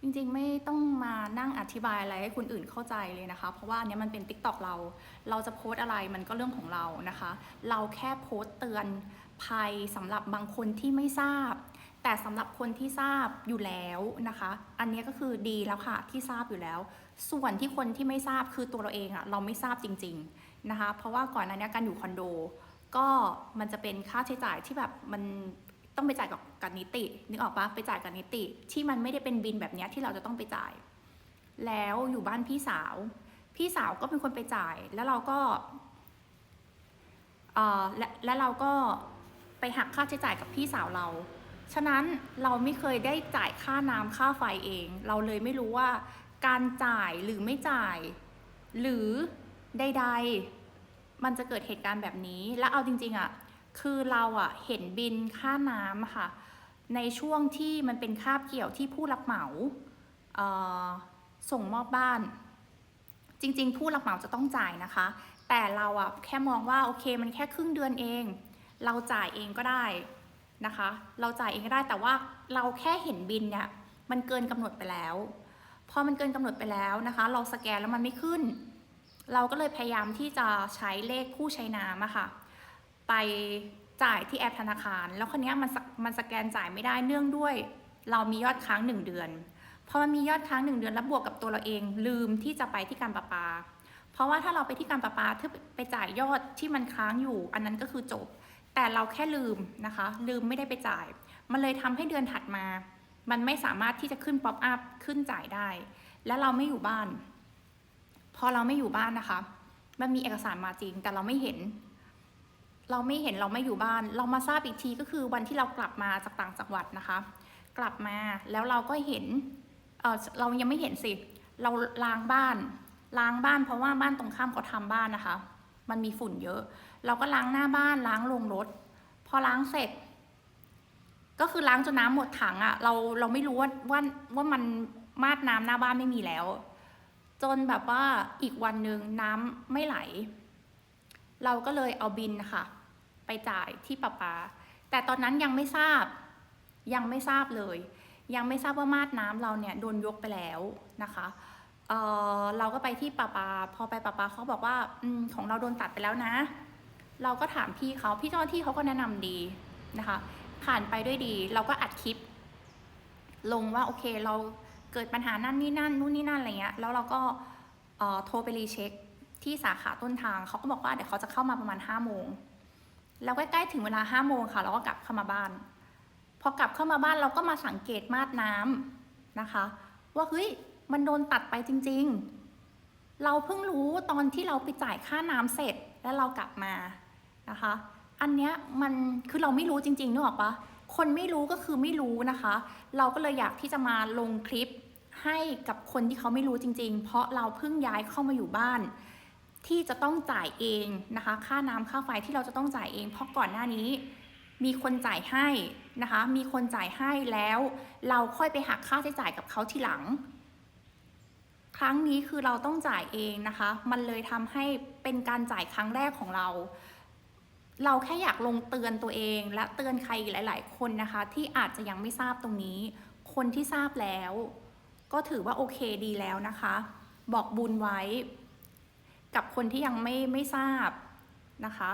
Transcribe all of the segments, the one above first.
จริงๆ ไม่ต้องมานั่งอธิบายอะไรให้คนอื่นเข้าใจเลยนะคะ เพราะว่าอันนี้มันเป็น t ิ k t o k เรา เราจะโพสอะไรมันก็เรื่องของเรานะคะ เราแค่โพสเตือนภัยสำหรับบางคนที่ไม่ทราบ แต่สำหรับคนที่ทราบอยู่แล้วนะคะ อันนี้ก็คือดีแล้วค่ะที่ทราบอยู่แล้ว ส่วนที่คนที่ไม่ทราบคือตัวเราเองอะเราไม่ทราบจริง ๆนะคะ เพราะว่าก่อนหน้านี้การอยู่คอนโด ก็มันจะเป็นค่าใช้จ่ายที่แบบมัน ต้องไปจ่ายกับกับนิตินึกออกปะไปจ่ายกับนิติ ที่มันไม่ได้เป็นบินแบบเนี้ยที่เราจะต้องไปจ่าย แล้วอยู่บ้านพี่สาว พี่สาวก็เป็นคนไปจ่าย แล้วเราก็เออและและเราก็ไปหักค่าใช้จ่ายกับพี่สาวเรา ฉะนั้นเราไม่เคยได้จ่ายค่าน้ำค่าไฟเอง เราเลยไม่รู้ว่าการจ่ายหรือไม่จ่าย หรือใดๆมันจะเกิดเหตุการณ์แบบนี้ แล้วเอาจริง ๆอะ คือเราอะเห็นบินค่าน้ำค่ะ ในช่วงที่มันเป็นคาบเกี่ยวที่ผู้รับเหมาเอ่อส่งมอบบ้าน จริง ๆ ผู้รับเหมาจะต้องจ่ายนะคะ แต่เราอะแค่มองว่าโอเคมันแค่ครึ่งเดือนเอง เราจ่ายเองก็ได้นะคะ เราจ่ายเองก็ได้แต่ว่าเราแค่เห็นบินเนี่ยมันเกินกำหนดไปแล้วพอมันเกินกำหนดไปแล้วนะคะ เราสแกนแล้วมันไม่ขึ้น เราก็เลยพยายามที่จะใช้เลขผู้ใช้น้ำอะค่ะ ไปจ่ายที่แอปธนาคาร แล้วคนนี้มันสมันสแกนจ่ายไม่ได้เนื่องด้วย เรามียอดค้างหนึ่งเดือนพอมันมียอดค้างหนึ่งเดือนแล้วบวกกับตัวเราเอง ลืมที่จะไปที่การประปา เพราะว่าถ้าเราไปที่การประปาถ้าไปจ่ายยอดที่มันค้างอยู่ อันนั้นก็คือจบ แต่เราแค่ลืมนะคะ ลืมไม่ได้ไปจ่าย มันเลยทำให้เดือนถัดมา มันไม่สามารถที่จะขึ้นป๊อปอัพขึ้นจ่ายได้ และเราไม่อยู่บ้าน พอเราไม่อยู่บ้านนะคะ มันมีเอกสารมาจริงแต่เราไม่เห็น เราไม่เห็นเราไม่อยู่บ้าน เรามาทราบอีกทีก็คือวันที่เรากลับมาจากต่างจังหวัดนะคะ กลับมาแล้วเราก็เห็นเออเรายังไม่เห็นสิ เราล้างบ้าน ล้างบ้านเพราะว่าบ้านตรงข้ามเขาทำบ้านนะคะ มันมีฝุ่นเยอะ เราก็ล้างหน้าบ้านล้างโรงรถ พอล้างเสร็จ ก็คือล้างจนน้ำหมดถังอะเราเราไม่รู้ว่าว่าว่ามันมาดน้ำหน้าบ้านไม่มีแล้ว จนแบบว่าอีกวันหนึ่งน้ำไม่ไหล เราก็เลยเอาบินนะคะ ไปจ่ายที่ประปา แต่ตอนนั้นยังไม่ทราบยังไม่ทราบเลย ยังไม่ทราบว่ามาดน้ำเราเนี่ยโดนยกไปแล้วนะคะเเราก็ไปที่ประปา พอไปประปาเขาบอกว่าอของเราโดนตัดไปแล้วนะ เราก็ถามพี่เขาพี่เจ้าหน้าที่เขาก็แนะนำดีนะคะ ผ่านไปด้วยดี เราก็อัดคลิป ลงว่าโอเคเราเกิดปัญหานั่นนี่นั่นนู่นนี่นั่นอะไรเงี้ยแล้วเราก็โทรไปรีเช็คที่สาขาต้นทางเขาก็บอกว่าเดี๋ยวเขาจะเข้ามาประมาณ5้าโมง แล้วใกล้ๆถึงเวลา5้าโมงค่ะ เราก็กลับเข้ามาบ้าน พอกลับเข้ามาบ้านเราก็มาสังเกตมาดน้ำนะคะ ว่าเฮ้ยมันโดนตัดไปจริง ๆ เราเพิ่งรู้ตอนที่เราไปจ่ายค่าน้ำเสร็จแล้วเรากลับมานะคะ อันเนี้ยมันคือเราไม่รู้จริงๆนึกออกปะคนไม่รู้ก็คือไม่รู้นะคะ เราก็เลยอยากที่จะมาลงคลิปให้กับคนที่เขาไม่รู้จริง ๆ เพราะเราเพิ่งย้ายเข้ามาอยู่บ้าน ที่จะต้องจ่ายเองนะคะ ค่าน้ำค่าไฟที่เราจะต้องจ่ายเอง เพราะก่อนหน้านี้มีคนจ่ายให้นะคะ มีคนจ่ายให้แล้ว เราค่อยไปหักค่าใช้จ่ายกับเขาทีหลัง ครั้งนี้คือเราต้องจ่ายเองนะคะ มันเลยทำให้เป็นการจ่ายครั้งแรกของเรา เราแค่อยากลงเตือนตัวเอง และเตือนใครอีกหลาย ๆ คนนะคะ ที่อาจจะยังไม่ทราบตรงนี้ คนที่ทราบแล้ว ก็ถือว่าโอเคดีแล้วนะคะ บอกบุญไว้ กับคนที่ยังไม่ไม่ทราบนะคะ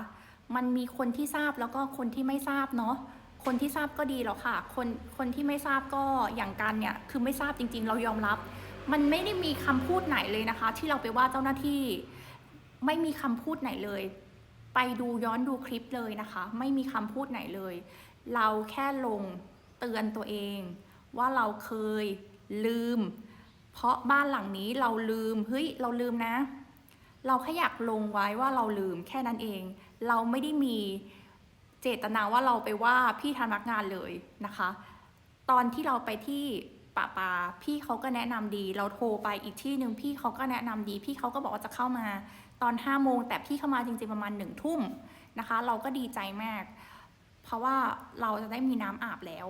มันมีคนที่ทราบแล้วก็คนที่ไม่ทราบเนาะคนที่ทราบก็ดีแล้วค่ะ คนคนที่ไม่ทราบก็อย่างกันเนี่ยคือไม่ทราบจริง ๆ เรายอมรับ มันไม่ได้มีคำพูดไหนเลยนะคะ ที่เราไปว่าเจ้าหน้าที่ไม่มีคำพูดไหนเลย ไปดูย้อนดูคลิปเลยนะคะ ไม่มีคำพูดไหนเลย เราแค่ลงเตือนตัวเอง ว่าเราเคยลืม เพราะบ้านหลังนี้เราลืมเฮ้ยเราลืมนะ เราแค่อยากลงไว้ว่าเราลืมแค่นั้นเอง เราไม่ได้มีเจตนาว่าเราไปว่าพี่พนักงานเลยนะคะ ตอนที่เราไปที่ป่าปาพี่เขาก็แนะนำดี เราโทรไปอีกที่หนึ่งพี่เขาก็แนะนำดี พี่เขาก็บอกว่าจะเข้ามาตอน5้าโมงแต่พี่เข้ามาจริงๆประมาณหนึ่งทุ่มนะคะ เราก็ดีใจมาก เพราะว่าเราจะได้มีน้ำอาบแล้ว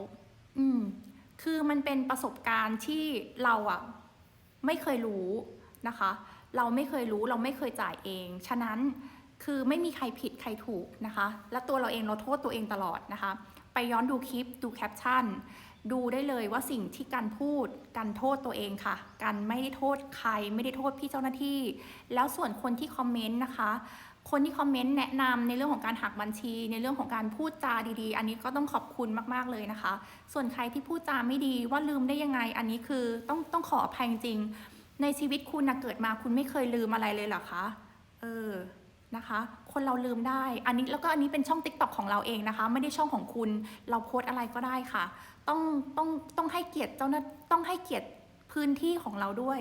อืม คือมันเป็นประสบการณ์ที่เราอะไม่เคยรู้นะคะ เราไม่เคยรู้เราไม่เคยจ่ายเอง ฉะนั้นคือไม่มีใครผิดใครถูกนะคะ และตัวเราเองเราโทษตัวเองตลอดนะคะ ไปย้อนดูคลิปดูแคปชั่น ดูได้เลยว่าสิ่งที่การพูดการโทษตัวเองค่ะการไม่ได้โทษใครไม่ได้โทษพี่เจ้าหน้าที่ แล้วส่วนคนที่คอมเมนต์นะคะ คนที่คอมเมนต์แนะนำในเรื่องของการหักบัญชี ในเรื่องของการพูดจาดีๆ อันนี้ก็ต้องขอบคุณมากๆเลยนะคะ ส่วนใครที่พูดจาไม่ดีว่าลืมได้ยังไง อันนี้คือต้องต้องขออภัยจริงๆ ในชีวิตคุณนะเกิดมาคุณไม่เคยลืมอะไรเลยเหรอคะเออนะคะ คนเราลืมได้ อันนี้แล้วก็อันนี้เป็นช่อง t ิ k t o k ของเราเองนะคะ ไม่ได้ช่องของคุณ เราโพสอะไรก็ได้ค่ะ ต้องต้องต้องให้เกียรติเจ้าหน้าต้องให้เกียรติพื้นที่ของเราด้วย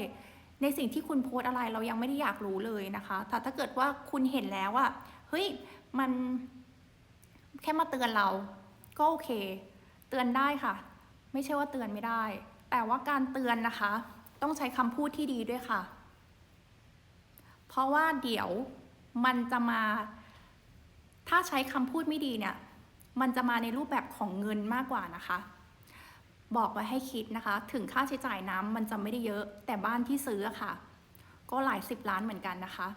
ในสิ่งที่คุณโพสอะไรเรายังไม่ได้อยากรู้เลยนะคะแต่ถ้าเกิดว่าคุณเห็นแล้วว่าเฮ้ยมันแค่มาเตือนเราก็โอเค เตือนได้ค่ะ ไม่ใช่ว่าเตือนไม่ได้ แต่ว่าการเตือนนะคะ ต้องใช้คำพูดที่ดีด้วยค่ะ เพราะว่าเดี๋ยวมันจะมา ถ้าใช้คำพูดไม่ดีเนี่ย มันจะมาในรูปแบบของเงินมากกว่านะคะ บอกไว้ให้คิดนะคะ ถึงค่าใช้จ่ายน้ำมันจะไม่ได้เยอะ แต่บ้านที่ซื้อค่ะ ก็หลายสิบล้านเหมือนกันนะคะ